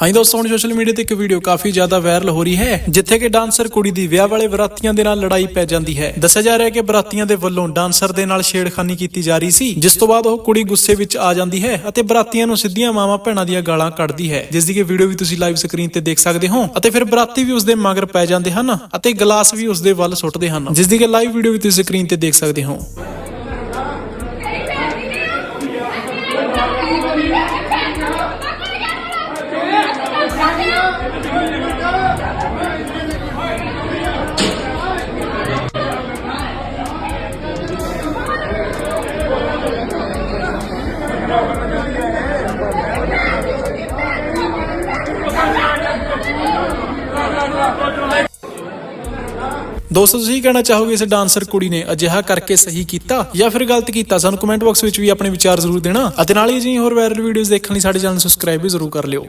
ਹਾਂਜੀ ਦੋਸਤੋ ਹੁਣ ਸੋਸ਼ਲ ਮੀਡੀਆ ਤੇ ਇੱਕ ਵੀਡੀਓ ਕਾਫੀ ਜ਼ਿਆਦਾ ਵਾਇਰਲ ਹੋ ਰਹੀ ਹੈ ਜਿੱਥੇ ਕਿ ਡਾਂਸਰ ਕੁੜੀ ਦੀ ਵਿਆਹ ਵਾਲੇ ਬਰਾਤੀਆਂ ਦੇ ਨਾਲ ਲੜਾਈ ਪੈ ਜਾਂਦੀ ਹੈ ਦੱਸਿਆ ਜਾ ਰਿਹਾ ਹੈ ਕਿ ਬਰਾਤੀਆਂ ਦੇ ਵੱਲੋਂ ਡਾਂਸਰ ਦੇ ਨਾਲ ਛੇੜਖਾਨੀ ਕੀਤੀ ਜਾ ਰਹੀ ਸੀ ਜਿਸ ਤੋਂ ਬਾਅਦ ਉਹ ਕੁੜੀ ਗੁੱਸੇ ਵਿੱਚ ਆ ਜਾਂਦੀ ਹੈ ਅਤੇ ਬਰਾਤੀਆਂ ਨੂੰ ਸਿੱਧੀਆਂ ਮਾਵਾਂ ਭੈਣਾਂ ਦੀਆਂ ਗਾਲਾਂ ਕੱਢਦੀ ਹੈ ਜਿਸ ਦੀ ਕਿ ਵੀਡੀਓ ਵੀ ਤੁਸੀਂ ਲਾਈਵ ਸਕਰੀਨ ਤੇ ਦੇਖ ਸਕਦੇ ਹੋ ਅਤੇ ਫਿਰ ਬਰਾਤੀ ਵੀ ਉਸ ਦੇ ਮਗਰ ਪੈ ਜਾਂਦੇ ਹਨ ਅਤੇ ਗਲਾਸ ਵੀ ਉਸ ਦੇ ਵੱਲ ਸੁੱਟਦੇ ਹਨ ਜਿਸ ਦੀ ਕਿ ਲਾਈਵ ਵੀਡੀਓ ਵੀ ਤੁਸੀਂ ਸਕਰੀਨ ਤੇ ਦੇਖ ਸਕਦੇ ਹੋ ਦੋਸਤੋ, ਤੁਸੀਂ ਕਹਿਣਾ ਚਾਹੋਗੇ? ਇਸ ਡਾਂਸਰ ਕੁੜੀ ਨੇ ਅਜਿਹਾ ਕਰਕੇ ਸਹੀ ਕੀਤਾ ਜਾਂ ਫਿਰ ਗਲਤ ਕੀਤਾ? ਸਾਨੂੰ ਕਮੈਂਟ ਬਾਕਸ ਵਿੱਚ ਵੀ ਆਪਣੇ ਵਿਚਾਰ ਜ਼ਰੂਰ ਦੇਣਾ ਅਤੇ ਨਾਲ ਹੀ ਅਜਿਹੀ ਹੋਰ ਵਾਇਰਲ ਵੀਡੀਓਜ਼ ਦੇਖਣ ਲਈ ਸਾਡੇ ਚੈਨਲ ਨੂੰ ਸਬਸਕ੍ਰਾਈਬ ਵੀ ਜ਼ਰੂਰ ਕਰ ਲਿਓ।